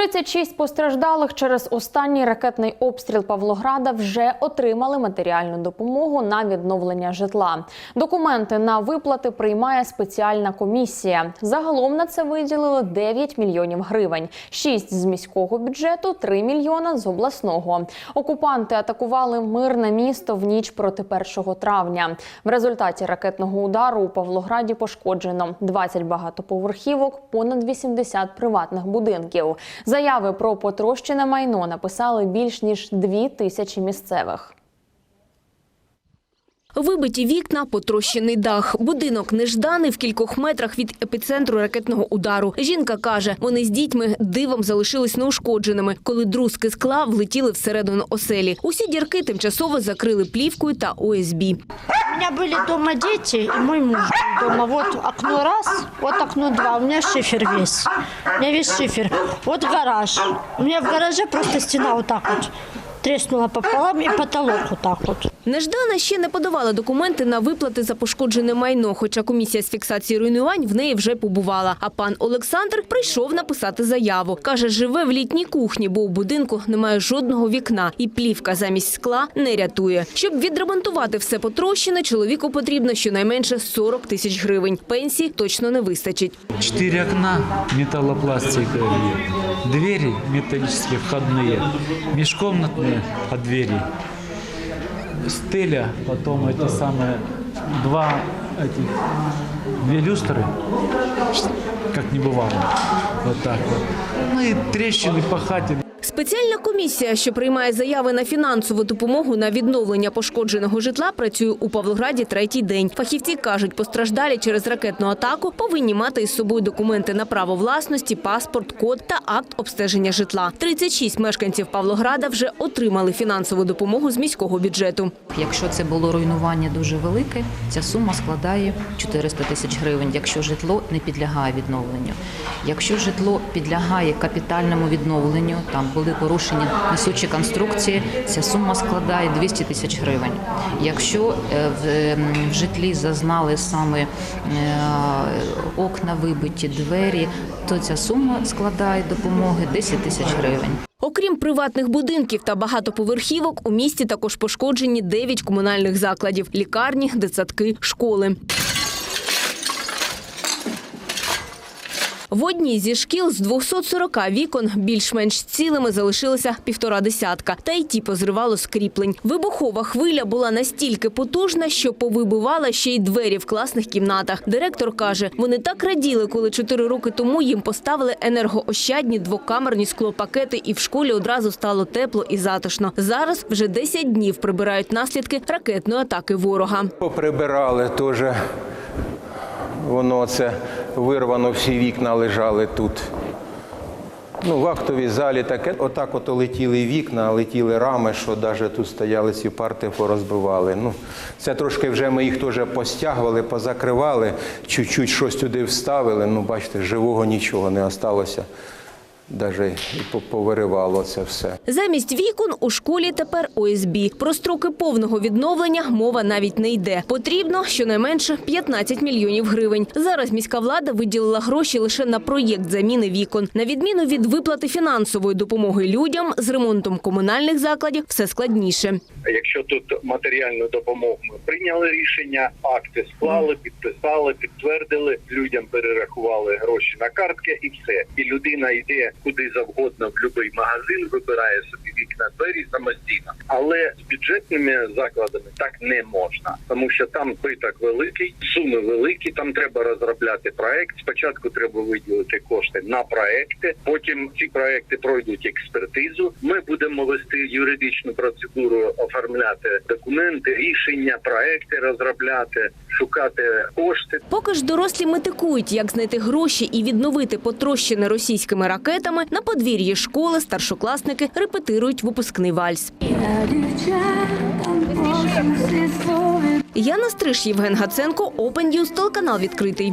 36 постраждалих через останній ракетний обстріл Павлограда вже отримали матеріальну допомогу на відновлення житла. Документи на виплати приймає спеціальна комісія. Загалом на це виділили 9 мільйонів гривень, 6 з міського бюджету, 3 мільйона з обласного. Окупанти атакували мирне місто в ніч проти 1 травня. В результаті ракетного удару у Павлограді пошкоджено 20 багатоповерхівок, понад 80 приватних будинків. Заяви про потрощене майно написали більш ніж дві тисячі місцевих. Вибиті вікна, потрощений дах. Будинок нежданий в кількох метрах від епіцентру ракетного удару. Жінка каже, вони з дітьми дивом залишились неушкодженими, коли друзки скла влетіли всередину оселі. Усі дірки тимчасово закрили плівкою та ОСБ. У меня были дома дети, и мой муж был дома. Вот окно раз, вот окно два. У меня шифер весь. У меня весь шифер. Вот гараж. У меня в гараже просто стена вот так вот треснула пополам и потолок вот так вот. Неждана ще не подавала документи на виплати за пошкоджене майно, хоча комісія з фіксації руйнувань в неї вже побувала. А пан Олександр прийшов написати заяву. Каже, живе в літній кухні, бо у будинку немає жодного вікна, і плівка замість скла не рятує. Щоб відремонтувати все потрощене, чоловіку потрібно щонайменше 40 тисяч гривень. Пенсії точно не вистачить. Четыре окна металлопластиковые, двери металлические входные, межкомнатные под двери, стеля, потом эти самые два этих две люстры, как не бывало, вот так вот. Ну и трещины по хате. Спеціальна комісія, що приймає заяви на фінансову допомогу на відновлення пошкодженого житла, працює у Павлограді третій день. Фахівці кажуть, постраждалі через ракетну атаку повинні мати із собою документи на право власності, паспорт, код та акт обстеження житла. 36 мешканців Павлограда вже отримали фінансову допомогу з міського бюджету. Якщо це було руйнування дуже велике, ця сума складає 400 тисяч гривень, якщо житло не підлягає відновленню. Якщо житло підлягає капітальному відновленню, там були порушені несучі конструкції, ця сума складає 200 тисяч гривень. Якщо е, в, ем, в житлі зазнали саме е, окна вибиті, двері, то ця сума складає допомоги 10 тисяч гривень. Окрім приватних будинків та багатоповерхівок, у місті також пошкоджені 9 комунальних закладів – лікарні, дитсадки, школи. В одній зі шкіл з 240 вікон більш-менш цілими залишилося півтора десятка, та й ті позривало скріплень. Вибухова хвиля була настільки потужна, що повибивала ще й двері в класних кімнатах. Директор каже, вони так раділи, коли чотири роки тому їм поставили енергоощадні двокамерні склопакети, і в школі одразу стало тепло і затишно. Зараз вже 10 днів прибирають наслідки ракетної атаки ворога. Поприбирали теж. Воно це вирвано, всі вікна лежали тут. Ну, в актовій залі таке. Отак от летіли вікна, летіли рами, що навіть тут стояли ці парти, порозбивали. Ну, це трошки вже ми їх теж постягували, позакривали, чуть-чуть щось туди вставили. Ну, бачите, живого нічого не осталося. По- повиривало це все. Замість вікон у школі тепер ОСБ. Про строки повного відновлення мова навіть не йде. Потрібно щонайменше 15 мільйонів гривень. Зараз міська влада виділила гроші лише на проєкт заміни вікон. На відміну від виплати фінансової допомоги людям з ремонтом комунальних закладів все складніше. Якщо тут матеріальну допомогу ми прийняли рішення, акти склали, підписали, підтвердили, людям перерахували гроші на картки і все. І людина йде куди завгодно в будь-який магазин, вибирає собі вікна двері самостійно. Але з бюджетними закладами так не можна, тому що там биток великий, суми великі. Там треба розробляти проект. Спочатку треба виділити кошти на проекти. Потім ці проекти пройдуть експертизу. Ми будемо вести юридичну процедуру, оформляти документи, рішення, проекти розробляти, шукати кошти. Поки ж дорослі метикують, як знайти гроші і відновити потрощене російськими ракетами, на подвір'ї школи старшокласники репетирують випускний вальс. Яна Стриж, Євген Гаценко, Open News, телеканал відкритий.